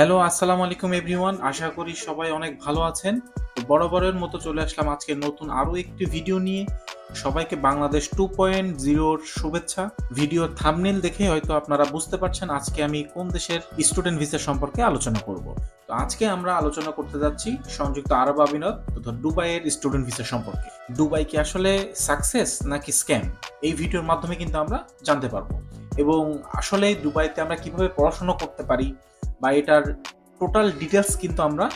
Hello, আসসালামু আলাইকুম everyone. আশা করি সবাই অনেক ভালো আছেন। বরাবরের মতো চলে আসলাম আজকে নতুন আরও একটি ভিডিও নিয়ে। সবাইকে বাংলাদেশ টু পয়েন্ট জিরোর শুভেচ্ছা। ভিডিও থামনেল দেখে হয়তো আপনারা বুঝতে পারছেন আজকে আমি কোন দেশের স্টুডেন্ট ভিসা সম্পর্কে আলোচনা করব। তো আজকে আমরা আলোচনা করতে যাচ্ছি সংযুক্ত আরব আমিরাত তথা দুবাইয়ের স্টুডেন্ট ভিসা সম্পর্কে। দুবাই কি আসলে সাকসেস নাকি স্ক্যাম? এই ভিডিওর মাধ্যমে কিন্তু আমরা জানতে পারব। এবং আসলে দুবাইতে আমরা কীভাবে পড়াশোনা করতে পারি? বা এটার টোটাল ডিটেলস কিন্তু আমরা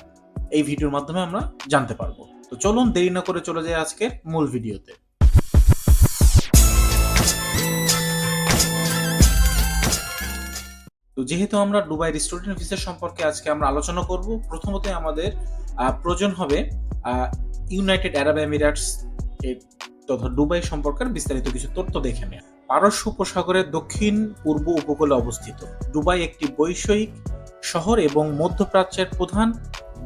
এই ভিডিওর মাধ্যমে আমরা জানতে পারব। তো চলুন দেরি না করে চলে যাই আজকের মূল ভিডিওতে তো। যেহেতু আমরা দুবাইয়ের স্টুডেন্ট ভিসা সম্পর্কে আজকে আমরা আলোচনা করব, প্রথমত আমাদের প্রয়োজন হবে ইউনাইটেড আরব এমিরেটস তথা দুবাই সম্পর্কের বিস্তারিত কিছু তথ্য দেখে নেয়। পারস্য উপসাগরের দক্ষিণ পূর্ব উপকূলে অবস্থিত। দুবাই একটি বৈষয়িক শহর এবং মধ্যপ্রাচ্যের প্রধান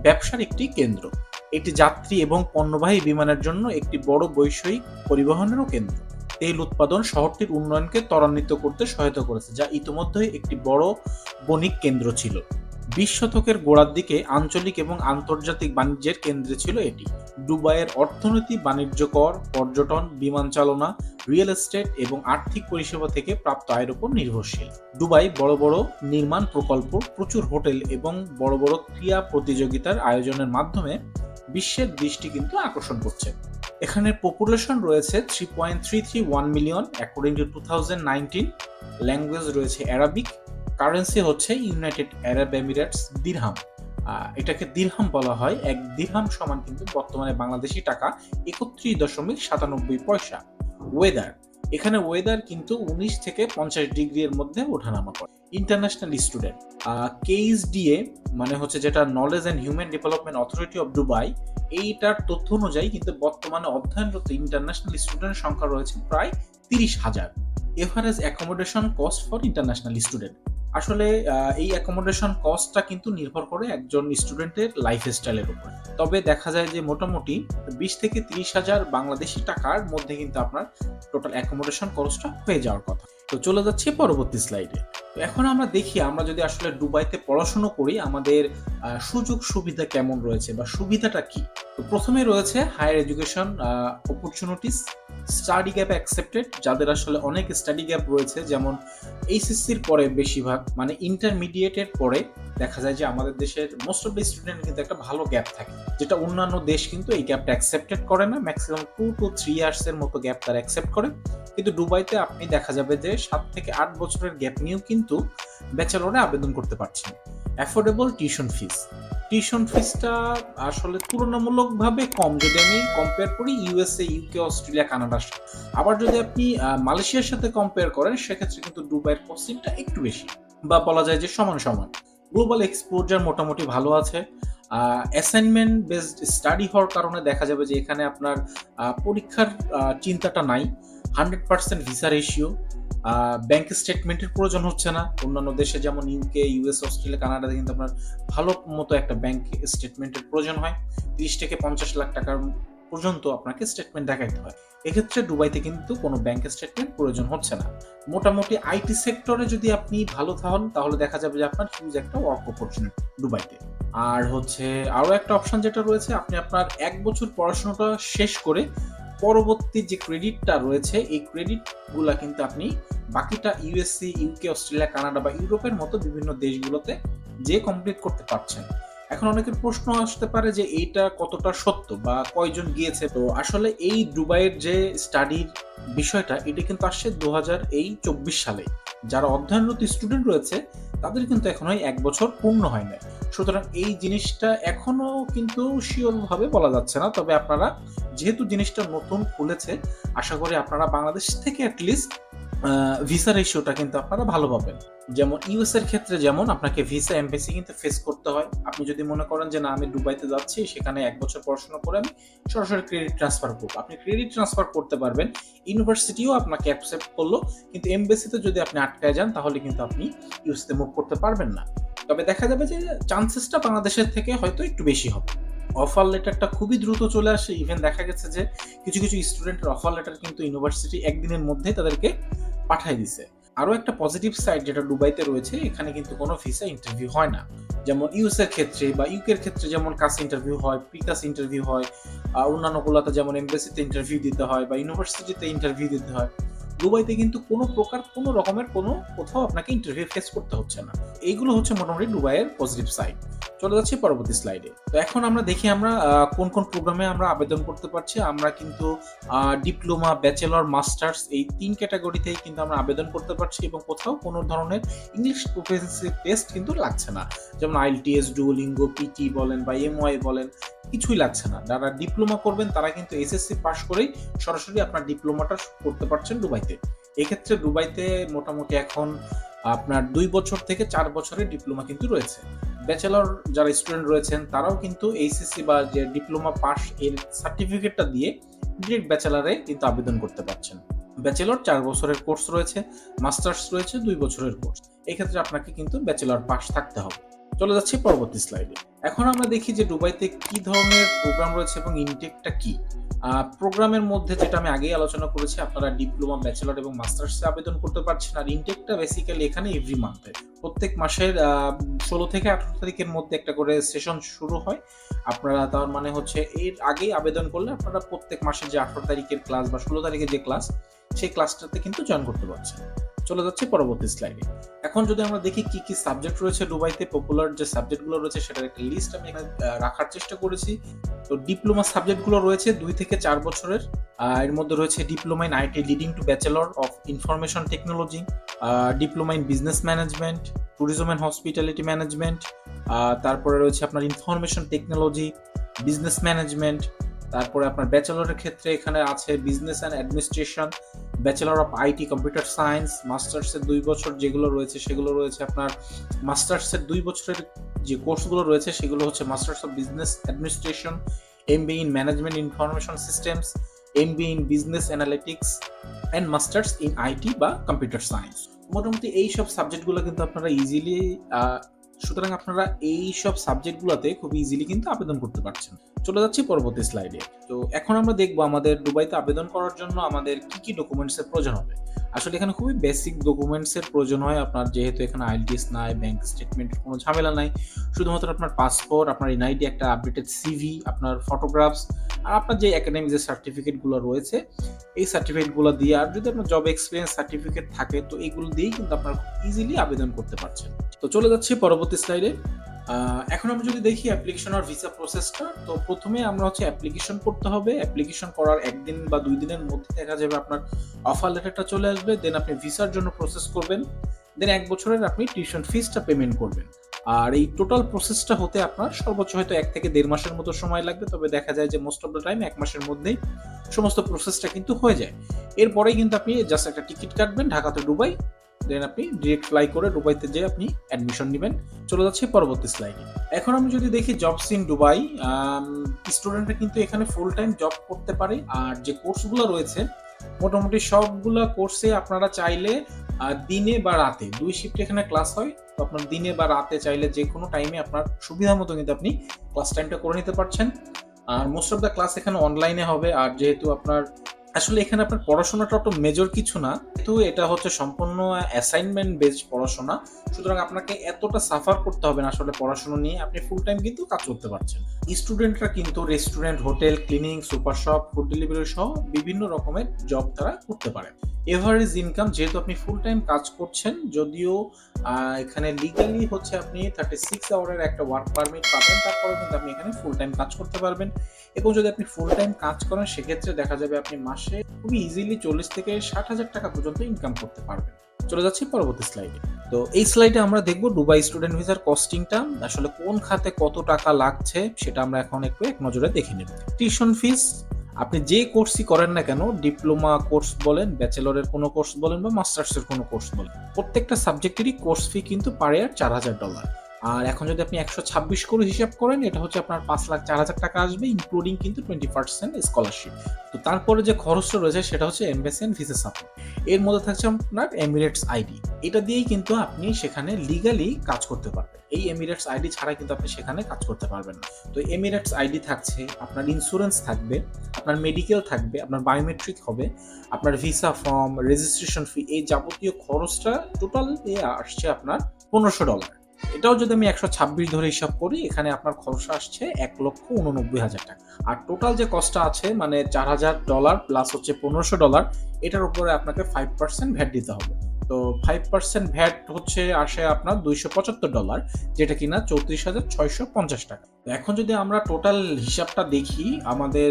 ব্যবসার একটি কেন্দ্র। এটি যাত্রী এবং পণ্যবাহী বিমানের জন্য একটি বড় বৈষয়িক পরিবহনেরও কেন্দ্র। তেল উৎপাদন শহরটির উন্নয়নকে ত্বরান্বিত করতে সহায়তা করেছে, যা ইতিমধ্যেই একটি বড় বণিক কেন্দ্র ছিল। বিশ শতকের গোড়ার দিকে আঞ্চলিক এবং আন্তর্জাতিক বাণিজ্যের কেন্দ্রে ছিল এটি। দুবাইয়ের অর্থনীতি, বাণিজ্য কর, পর্যটন, বিমান চালনা, রিয়েল এস্টেট এবং আর্থিক পরিষেবা থেকে প্রাপ্ত আয়ের উপর নির্ভরশীল। দুবাই বড় বড় নির্মাণ প্রকল্প, প্রচুর হোটেল এবং বড় বড় ক্রীড়া প্রতিযোগিতার আয়োজনের মাধ্যমে বিশ্বের দৃষ্টি কিন্তু আকর্ষণ করছে। এখানে পপুলেশন রয়েছে three point three three one million according to two thousand nineteen language রয়েছে অ্যারাবিক কারেন্সি হচ্ছে ইউনাইটেড আরব এমিরেটস দিরহাম এটাকে দিরহাম বলা হয়। এক দিরহাম সমান কিন্তু বর্তমানে বাংলাদেশি টাকা একত্রিশ দশমিক সাতানব্বই পয়সা। ওয়েদার এখানে ওয়েদার কিন্তু উনিশ থেকে পঞ্চাশ ডিগ্রি এর মধ্যে ওঠানামা করে। ইন্টারন্যাশনাল স্টুডেন্ট কেইসডিএ মানে হচ্ছে যেটা knowledge and human development authority of Dubai এইটার তথ্য অনুযায়ী কিন্তু বর্তমানে অধ্যয়নরত ইন্টারন্যাশনাল স্টুডেন্ট সংখ্যা রয়েছে প্রায় তিরিশ হাজার। Average accommodation cost for international student আসলে এই অ্যাকোমোডেশন কস্টটা কিন্তু নির্ভর করে একজন স্টুডেন্টের লাইফ স্টাইলের উপর। তবে দেখা যায় যে মোটামুটি বিশ থেকে তিরিশ হাজার বাংলাদেশি টাকার মধ্যে কিন্তু আপনার টোটাল অ্যাকোমোডেশন খরচটা হয়ে যাওয়ার কথা। তো চলে যাচ্ছি পরবর্তী স্লাইডে তো এখন আমরা দেখি, আমরা যদি আসলে দুবাইতে পড়াশোনা করি, আমাদের সুযোগ সুবিধা কেমন রয়েছে বা সুবিধাটা কি? তো প্রথমে রয়েছে higher education opportunities study gap accepted যাদের আসলে অনেক স্টাডি গ্যাপ রয়েছে, যেমন এইচএসসির পরে বেশিরভাগ মানে ইন্টারমিডিয়েটের পরে দেখা যায় যে আমাদের দেশের মোস্ট অফ দ্য স্টুডেন্ট কিন্তু একটা ভালো গ্যাপ থাকে। যেটা অন্যান্য দেশ কিন্তু এই গ্যাপটা অ্যাকসেপ্টেড করে না maximum two to three years এর মতো গ্যাপ তারা অ্যাকসেপ্ট করে। কিন্তু দুবাইতে আপনি দেখা যাবে যে সাত থেকে আট বছরের গ্যাপ নিয়েও কিন্তু ব্যাচেলরে আবেদন করতে পারছেন। অ্যাফোর্ডেবল টিউশন ফিস টিউশন ফিসটা আসলে তুলনামূলকভাবে কম। যদি আমি কম্পেয়ার করি ইউএসএ ইউকে অস্ট্রেলিয়া কানাডার সাথে আবার যদি আপনি মালয়েশিয়ার সাথে কম্পেয়ার করেন, সেক্ষেত্রে কিন্তু দুবাইয়ের কস্টিংটা একটু বেশি বা বলা যায় যে সমান সমান। গ্লোবাল এক্সপোজার মোটামুটি ভালো আছে। অ্যাসাইনমেন্ট বেসড স্টাডি হওয়ার কারণে দেখা যাবে যে এখানে আপনার পরীক্ষার চিন্তাটা নাই। Hundred percent visa ratio bank স্টেটমেন্টের প্রয়োজন হচ্ছে না। অন্যান্য দেশে যেমন ইউকে ইউএস অস্ট্রেলিয়া কানাডাতে কিন্তু আপনার ভালো মতো একটা ব্যাংক স্টেটমেন্টের প্রয়োজন হয়। তিরিশ থেকে পঞ্চাশ লাখ টাকার পর্যন্ত আপনাকে স্টেটমেন্ট দেখাইতে হয়। এক্ষেত্রে দুবাইতে কিন্তু কোনো ব্যাংক স্টেটমেন্ট প্রয়োজন হচ্ছে না। মোটামুটি আইটি সেক্টরে যদি আপনি ভালো থাকেন তাহলে দেখা যাবে যে আপনার হিউজ একটা ওয়ার্ক অপরচুনিটি দুবাইতে। আর হচ্ছে আরও একটা অপশন যেটা রয়েছে, আপনি আপনার এক বছর পড়াশোনাটা শেষ করে পরবর্তী যে ক্রেডিটটা রয়েছে, এই ক্রেডিটগুলা কিন্তু আপনি বাকিটা ইউএসসি ইউকে অস্ট্রেলিয়া কানাডা বা ইউরোপের মতো বিভিন্ন দেশগুলোতে যে কমপ্লিট করতে পারছেন। এখন অনেকের প্রশ্ন আসতে পারে যে এইটা কতটা সত্য বা কয়জন গিয়েছে? তো আসলে এই দুবাইয়ের যে স্টাডির বিষয়টা, এটা কিন্তু আসছে দু হাজার এই চব্বিশ সালে। যারা অধ্যয়নরত স্টুডেন্ট রয়েছে, তাদের কিন্তু এখনও এক বছর পূর্ণ হয় না সুতরাং এই জিনিসটা এখনও কিন্তু শিওর ভাবে বলা যাচ্ছে না, তবে আপনারা যেহেতু জিনিসটা নতুন খুলেছে, আশা করি আপনারা বাংলাদেশ থেকে অ্যাটলিস্ট ভিসা রেশিওটা কিন্তু আপনারা ভালো পাবেন। যেমন ইউএস এর ক্ষেত্রে যেমন আপনাকে ভিসা এমবেসি কিন্তু ফেস করতে হয়। আপনি যদি মনে করেন যে না, আমি দুবাইতে যাচ্ছি, সেখানে এক বছর পড়াশোনা করে আমি সরাসরি ক্রেডিট ট্রান্সফার করব। আপনি ক্রেডিট ট্রান্সফার করতে পারবেন ইউনিভার্সিটিও আপনাকে অ্যাকসেপ্ট করল, কিন্তু এমবেসিতে যদি আপনি আটকায় যান, তাহলে কিন্তু আপনি ইউএসতে মুভ করতে পারবেন না। তবে দেখা যাবে যে চান্সেসটা বাংলাদেশের থেকে হয়তো একটু বেশি হবে। অফার লেটারটা খুবই দ্রুত চলে আসে। ইভেন দেখা গেছে যে কিছু কিছু স্টুডেন্টের অফার লেটার কিন্তু ইউনিভার্সিটি একদিনের মধ্যে তাদেরকে পাঠাই দিছে। আরও একটা পজিটিভ সাইড যেটা দুবাইতে রয়েছে এখানে কিন্তু কোনো ভিসা ইন্টারভিউ হয় না। যেমন ইউএস এর ক্ষেত্রে বা ইউকের ক্ষেত্রে যেমন কাস ইন্টারভিউ হয় প্রিকাস ইন্টারভিউ হয় আহ, অন্যান্যগুলোতে যেমন এমবেসিতে ইন্টারভিউ দিতে হয় বা ইউনিভার্সিটিতে ইন্টারভিউ দিতে হয়। দুবাইতে কিন্তু কোনো প্রকার, কোনো রকমের কোনো কোথাও আপনাকে ইন্টারভিউ ফেস করতে হচ্ছে না। এইগুলো হচ্ছে মোটামুটি দুবাইয়ের পজিটিভ সাইড চলে যাচ্ছি পরবর্তী স্লাইডে তো এখন আমরা দেখি আমরা কোন কোন প্রোগ্রামে আমরা আবেদন করতে পারছি। আমরা কিন্তু ডিপ্লোমা ব্যাচেলর মাস্টার্স এই তিন ক্যাটাগরিতেই কিন্তু আমরা আবেদন করতে পারছি এবং কোথাও কোনো ধরনের ইংলিশ প্রফেসি টেস্ট কিন্তু লাগছে না। যেমন আইএলটিএস ডুওলিঙ্গো পিটি বলেন বা এমওয়াই বলেন। কিছুই লাগছে না। যারা ডিপ্লোমা করবেন, তারা কিন্তু এসএসসি পাশ করেই সরাসরি আপনার ডিপ্লোমাটা করতে পারছেন দুবাইতে। এক্ষেত্রে দুবাইতে মোটামুটি এখন আপনার দুই বছর থেকে চার বছরের ডিপ্লোমা কিন্তু রয়েছে। ব্যাচেলর যারা স্টুডেন্ট রয়েছেন, তারাও কিন্তু এইচএসসি বা যে ডিপ্লোমা পাস এর সার্টিফিকেটটা দিয়ে ডিরেক্ট ব্যাচেলারে কিন্তু আবেদন করতে পারছেন। ব্যাচেলর চার বছরের কোর্স রয়েছে মাস্টার্স রয়েছে, দুই বছরের কোর্স এক্ষেত্রে আপনাকে কিন্তু ব্যাচেলর পাস থাকতে হবে। চলে যাচ্ছি পরবর্তী স্লাইডে এখন আমরা দেখি যে দুবাইতে কি ধরনের প্রোগ্রাম রয়েছে এবং ইনটেকটা কি। প্রোগ্রামের মধ্যে যেটা আমি আগেই আলোচনা করেছি, আপনারা ডিপ্লোমা ব্যাচেলর এবং মাস্টার্সে আবেদন করতে পারছেন। আর ইনটেকটা বেসিক্যালি এখানে এভরি মান্থে প্রত্যেক মাসের ষোলো থেকে আঠারো তারিখের মধ্যে একটা করে সেশন শুরু হয়। আপনারা তার মানে হচ্ছে এর আগেই আবেদন করলে আপনারা প্রত্যেক মাসের যে আঠারো তারিখের ক্লাস বা ষোলো তারিখের যে ক্লাস সেই ক্লাসটাতে কিন্তু জয়েন করতে পারছেন। চলে যাচ্ছে পরবর্তী স্লাইডে এখন যদি আমরা দেখি কি কি সাবজেক্ট রয়েছে দুবাইতে পপুলার যে সাবজেক্টগুলো রয়েছে সেটার একটা লিস্ট আমি রাখার চেষ্টা করেছি। তো ডিপ্লোমা সাবজেক্টগুলো রয়েছে দুই থেকে চার বছরের। এর মধ্যে রয়েছে diploma in IT leading to bachelor of information technology diploma in business management tourism and hospitality management তারপরে রয়েছে আপনার ইনফরমেশন টেকনোলজি বিজনেস ম্যানেজমেন্ট তারপরে আপনার ব্যাচেলরের ক্ষেত্রে এখানে আছে business and administration bachelor of IT computer science মাস্টার্সের দুই বছর যেগুলো রয়েছে, সেগুলো রয়েছে আপনার মাস্টার্সের দুই বছরের যে কোর্সগুলো রয়েছে, সেগুলো হচ্ছে masters of business administration MBA in management information systems MBA in business analytics and masters in IT বা কম্পিউটার সায়েন্স মোটামুটি এই সব সাবজেক্টগুলো কিন্তু আপনারা ইজিলি সুতরাং আপনারা এই সব সাবজেক্টগুলোতে খুব ইজিলি কিন্তু আবেদন করতে পারছেন। চলে যাচ্ছি পরবর্তী স্লাইডে তো এখন আমরা দেখব আমাদের দুবাইতে আবেদন করার জন্য আমাদের কি কি ডকুমেন্টসের প্রয়োজন হবে। আসলে এখানে খুবই বেসিক ডকুমেন্টসের প্রয়োজন হয়। আপনার যেহেতু এখানে আইএলটিএস নাই ব্যাংক স্টেটমেন্টের কোনো ঝামেলা নাই। শুধুমাত্র আপনার পাসপোর্ট আপনার এনআইডি একটা আপডেটেড সিভি আপনার ফটোগ্রাফস আর আপনার যে একাডেমিক যে সার্টিফিকেটগুলো রয়েছে, এই সার্টিফিকেটগুলো দিয়ে আর যদি আপনার জব এক্সপিরিয়েন্স সার্টিফিকেট থাকে, তো এইগুলো দিয়েই কিন্তু আপনারা ইজিলি আবেদন করতে পারছেন। তো চলে যাচ্ছি পরবর্তী স্লাইডে এখন আমরা যদি দেখি অ্যাপ্লিকেশন আর ভিসা প্রসেসটা তো প্রথমে আমরা হচ্ছে অ্যাপ্লিকেশন করতে হবে। অ্যাপ্লিকেশন করার একদিন বা দুই দিনের মধ্যে দেখা যাবে আপনার অফার লেটারটা চলে আসবে দেন আপনি ভিসার জন্য প্রসেস করবেন দেন এক বছরের আপনি টিউশন ফিসটা পেমেন্ট করবেন। আর এই টোটাল প্রসেসটা হতে আপনার সর্বোচ্চ হয়তো এক থেকে দেড় মাসের মতো সময় লাগবে, তবে দেখা যায় যে মোস্ট অফ দ্য টাইম এক মাসের মধ্যেই সমস্ত প্রসেসটা কিন্তু হয়ে যায়। এরপরেই কিন্তু আপনি জাস্ট একটা টিকিট কাটবেন, ঢাকাতে ডুবাই দেন আপনি ডিরেক্ট ফ্লাই করে দুবাইতে যেয়ে আপনি অ্যাডমিশন নেবেন। চলে যাচ্ছে পরবর্তী স্লাইডে এখন আমি যদি দেখি জবস ইন দুবাই স্টুডেন্টরা কিন্তু এখানে ফুল টাইম জব করতে পারে। আর যে কোর্সগুলো রয়েছে, মোটামুটি সবগুলা কোর্সে আপনারা চাইলে দিনে বা রাতে, দুই শিফট এখানে ক্লাস হয়, তো আপনার দিনে বা রাতে চাইলে যে কোনো টাইমে আপনার সুবিধা মতো কিন্তু আপনি ক্লাস টাইমটা করে নিতে পারছেন। আর মোস্ট অফ দ্য ক্লাস এখানে অনলাইনে হবে। আর যেহেতু আপনার আসলে এখানে আপনার পড়াশোনাটা অত মেজর কিছু না, কিন্তু এটা হচ্ছে সম্পূর্ণ অ্যাসাইনমেন্ট বেসড পড়াশোনা। সুতরাং আপনাকে এতটা সাফার করতে হবে না আসলে পড়াশোনা নিয়ে। আপনি ফুল টাইম কিন্তু কাজ করতে পারছেন। স্টুডেন্টরা কিন্তু restaurant hotel cleaning super shop food delivery সহ বিভিন্ন রকমের জব তারা করতে পারে। এভারেজ ইনকাম যেহেতু আপনি ফুল টাইম কাজ করছেন, যদিও এখানে লিগালি হচ্ছে আপনি থার্টি সিক্স আওয়ারের একটা ওয়ার্ক পারমিট পাবেন তারপরে কিন্তু আপনি এখানে ফুল টাইম কাজ করতে পারবেন। এবং যদি আপনি ফুল টাইম কাজ করেন, সেক্ষেত্রে দেখা যাবে আপনি মাসে খুবই ইজিলি চল্লিশ থেকে ষাট হাজার টাকা পর্যন্ত ইনকাম করতে পারবেন। চলে যাচ্ছি পরবর্তী স্লাইডে তো এই স্লাইডে আমরা দেখব দুবাই স্টুডেন্ট ভিসার কস্টিংটা আসলে কোন খাতে কত টাকা লাগছে, সেটা আমরা এখন একটু এক নজরে দেখে নেব। টিউশন ফিস আপনি যে কোর্সই করেন না কেন ডিপ্লোমা কোর্স বলেন ব্যাচেলরের কোনো কোর্স বলেন বা মাস্টার্সের কোনো কোর্স বলেন, প্রত্যেকটা সাবজেক্টেরই কোর্স ফি কিন্তু পার ইয়ার চার হাজার ডলার আর এখন যদি আপনি একশো ছাব্বিশ করে হিসাব করেন, এটা হচ্ছে আপনার পাঁচ লাখ চার হাজার টাকা আসবে ইনক্লুডিং কিন্তু টোয়েন্টি পার্সেন্ট স্কলারশিপ তো তারপরে যে খরচটা রয়েছে, সেটা হচ্ছে এমবেসি অ্যান্ড ভিসা সাপোর্ট এর মধ্যে থাকছে আপনার এমিরেটস আইডি এটা দিয়েই কিন্তু আপনি সেখানে লিগালি কাজ করতে পারবেন। এই এমিরেটস আইডি ছাড়া কিন্তু আপনি সেখানে কাজ করতে পারবেন না। তো এমিরেটস আইডি থাকছে, আপনার ইন্স্যুরেন্স থাকবে আপনার মেডিকেল থাকবে, আপনার বায়োমেট্রিক হবে, আপনার ভিসা ফর্ম রেজিস্ট্রেশন ফি এই যাবতীয় খরচটা টোটাল আসছে আপনার পনেরোশো ডলার এটাও যদি আমি একশো ছাব্বিশ ধরে হিসাব করি, এখানে আপনার খরচা আসছে এক লক্ষ উননব্বই হাজার টাকা। আর টোটাল যে কস্টটা আছে মানে চার হাজার ডলার প্লাস হচ্ছে পনেরোশো ডলার এটার উপরে আপনাকে ফাইভ পার্সেন্ট ভ্যাট দিতে হবে। তো ফাইভ পার্সেন্ট ভ্যাট হচ্ছে আসে আপনার দুইশো পঁচাত্তর ডলার যেটা কিনা চৌত্রিশ হাজার ছয়শো পঞ্চাশ টাকা। এখন যদি আমরা টোটাল হিসাবটা দেখি, আমাদের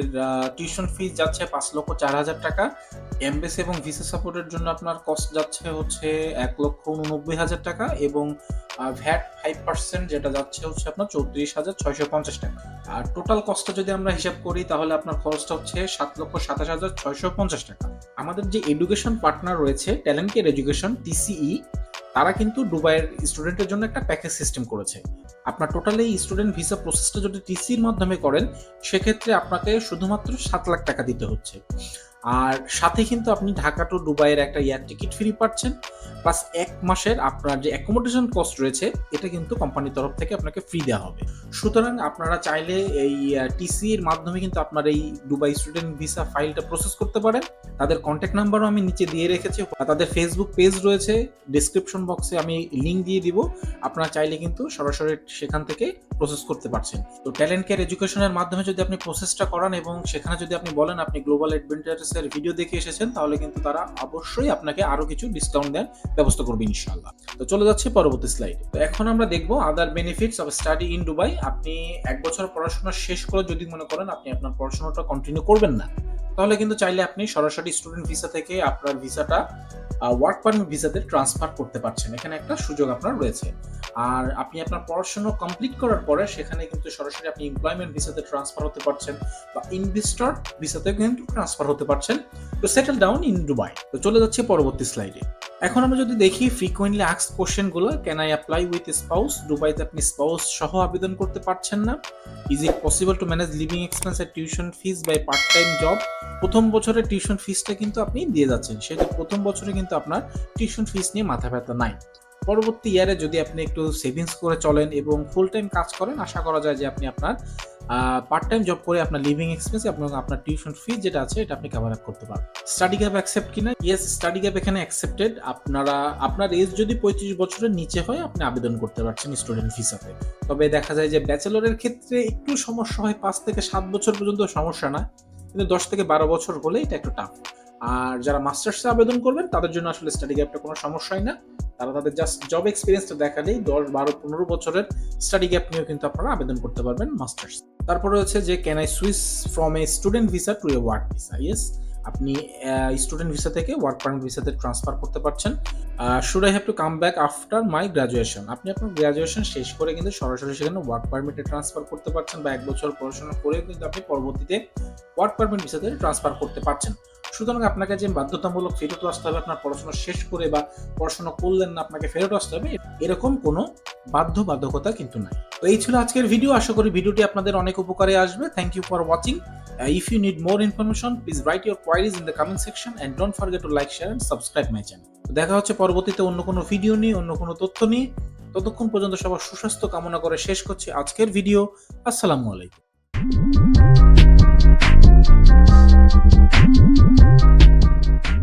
টিউশন ফিস যাচ্ছে পাঁচ লক্ষ চার হাজার টাকা এমবেসি এবং ভিসা সাপোর্টের জন্য আপনার কস্ট যাচ্ছে হচ্ছে এক লক্ষ উননব্বই হাজার টাকা এবং ভ্যাট ফাইভ পার্সেন্ট যেটা যাচ্ছে হচ্ছে আপনার চৌত্রিশ হাজার ছয়শো পঞ্চাশ টাকা। আর টোটাল কস্টটা যদি আমরা হিসাব করি, তাহলে আপনার খরচটা হচ্ছে সাত লক্ষ সাতাশ হাজার ছয়শো পঞ্চাশ টাকা। আমাদের যে এডুকেশন পার্টনার রয়েছে ট্যালেন্ট কেয়ার এডুকেশন টিসিই তারা কিন্তু দুবাইয়ের স্টুডেন্টের জন্য একটা প্যাকেজ সিস্টেম করেছে। আপনার টোটাল এই স্টুডেন্ট ভিসা প্রসেসটা যদি টিসির মাধ্যমে করেন, সেক্ষেত্রে আপনাকে শুধুমাত্র সাত লাখ টাকা দিতে হচ্ছে। আর সাথে কিন্তু আপনি ঢাকা টু দুবাইয়ের একটা এয়ার টিকিট ফ্রি পাচ্ছেন প্লাস এক মাসের আপনার যে অ্যাকোমোডেশন কস্ট রয়েছে, এটা কিন্তু কোম্পানির তরফ থেকে আপনাকে ফ্রি দেওয়া হবে। সুতরাং আপনারা চাইলে এই টিসি এর মাধ্যমে কিন্তু আপনার এই দুবাই স্টুডেন্ট ভিসা ফাইলটা প্রসেস করতে পারেন। তাদের কন্ট্যাক্ট নাম্বারও আমি নিচে দিয়ে রেখেছি তাদের ফেসবুক পেজ রয়েছে ডিসক্রিপশন বক্সে আমি লিঙ্ক দিয়ে দিব। আপনারা চাইলে কিন্তু সরাসরি সেখান থেকে প্রসেস করতে পারছেন। তো ট্যালেন্ট কেয়ার এডুকেশনের মাধ্যমে যদি আপনি প্রসেসটা করান এবং সেখানে যদি আপনি বলেন আপনি গ্লোবাল অ্যাডভেঞ্চার্সের ভিডিও দেখে এসেছেন, তাহলে কিন্তু তারা অবশ্যই আপনাকে আরও কিছু ডিসকাউন্ট দেন ব্যবস্থা করবে ইনশাল্লাহ তো চলে যাচ্ছে পরবর্তী স্লাইড তো এখন আমরা দেখব other benefits of study in Dubai আপনি এক বছর পড়াশোনা শেষ করে যদি মনে করেন আপনি আপনার পড়াশোনাটা কন্টিনিউ করবেন না, তাহলে কিন্তু চাইলে আপনি সরাসরি স্টুডেন্ট ভিসা থেকে আপনার ভিসাটা ওয়ার্ক পারমিট ভিসাতে ট্রান্সফার করতে পারছেন। এখানে একটা সুযোগ আপনার রয়েছে। আর আপনি আপনার পড়াশোনা কমপ্লিট করার পরে সেখানে কিন্তু সরাসরি আপনি এমপ্লয়মেন্ট ভিসাতে ট্রান্সফার হতে পারছেন বা ইনভেস্টর ভিসাতে কিন্তু ট্রান্সফার হতে পারছেন। তো সেটেল ডাউন ইন দুবাই তো চলে যাচ্ছে পরবর্তী স্লাইডে এখন আমরা যদি দেখি ফ্রিকোয়েন্টলি আক্স কোশ্চেনগুলো can I apply with spouse দুবাইতে আপনি স্পাউস সহ আবেদন করতে পারছেন না। Is it possible to manage living expense R tuition fees by part time job প্রথম বছরের টিউশন ফিসটা কিন্তু আপনি দিয়ে যাচ্ছেন। সেটা প্রথম বছরে কিন্তু আপনার টিউশন ফিস নিয়ে মাথা ব্যথা নাই। পরবর্তী ইয়ারে যদি আপনি একটু সেভিংস করে চলেন এবং ফুল টাইম কাজ করেন, আশা করা যায় যে আপনি আপনার পার্ট টাইম জব করে আপনার লিভিং এক্সপেন্স এবং আপনার টিউশন ফি যেটা আছে, এটা আপনি কভার আপ করতে পারবেন। স্টাডি গ্যাপ অ্যাকসেপ্ট কিনা? ইয়েস স্টাডি গ্যাপ এখানে অ্যাকসেপ্টেড আপনারা, আপনার এজ যদি পঁয়ত্রিশ বছরের নিচে হয়, আপনি আবেদন করতে পারছেন স্টুডেন্ট ভিসাতে তবে দেখা যায় যে ব্যাচেলরের ক্ষেত্রে একটু সমস্যা হয়, পাঁচ থেকে সাত বছর পর্যন্ত সমস্যা না। কিন্তু দশ থেকে বারো বছর হলে এটা একটু টাফ আর যারা মাস্টার্সে আবেদন করবেন, তাদের জন্য আসলে স্টাডি গ্যাপটা কোনো সমস্যাই না। তারা তাদের জাস্ট জব এক্সপিরিয়েন্সটা দেখালেই দশ, বারো, পনেরো বছরের স্টাডি গ্যাপ নিয়েও কিন্তু আপনারা আবেদন করতে পারবেন মাস্টার্স তারপরে হচ্ছে যে can I switch from a student visa to a work visa yes আপনি স্টুডেন্ট ভিসা থেকে ওয়ার্ক পারমিট ভিসাতে ট্রান্সফার করতে পারছেন। Should I have to come back after my graduation আপনি আপনার গ্রাজুয়েশন শেষ করে কিন্তু সরাসরি সেখানে ওয়ার্ক পারমিটে ট্রান্সফার করতে পারছেন বা এক বছর পড়াশোনা করে কিন্তু আপনি পরবর্তীতে ওয়ার্ক পারমিট ভিসাতে ট্রান্সফার করতে পারছেন। সুতরাং আপনাকে যে বাধ্যতামূলক ফেরত আসতে হবে, আপনার পড়াশোনা শেষ করে বা পড়াশোনা করলেন না, আপনাকে ফেরত আসতে হবে, এরকম কোনো বাধ্য বাধ্যকতা কিন্তু নাই। তো এই ছিল আজকের ভিডিও। আশা করি ভিডিওটি আপনাদের অনেক উপকারে আসবে। Thank you for watching if you need more information please write your queries in the comment section and don't forget to like share and subscribe my channel দেখা হচ্ছে পরবর্তীতে অন্য কোনো ভিডিও নিয়ে, অন্য কোনো তথ্য নিয়ে। ততক্ষণ পর্যন্ত সবার সুস্বাস্থ্য কামনা করে শেষ করছি আজকের ভিডিও। আসসালামু আলাইকুম। Thank you.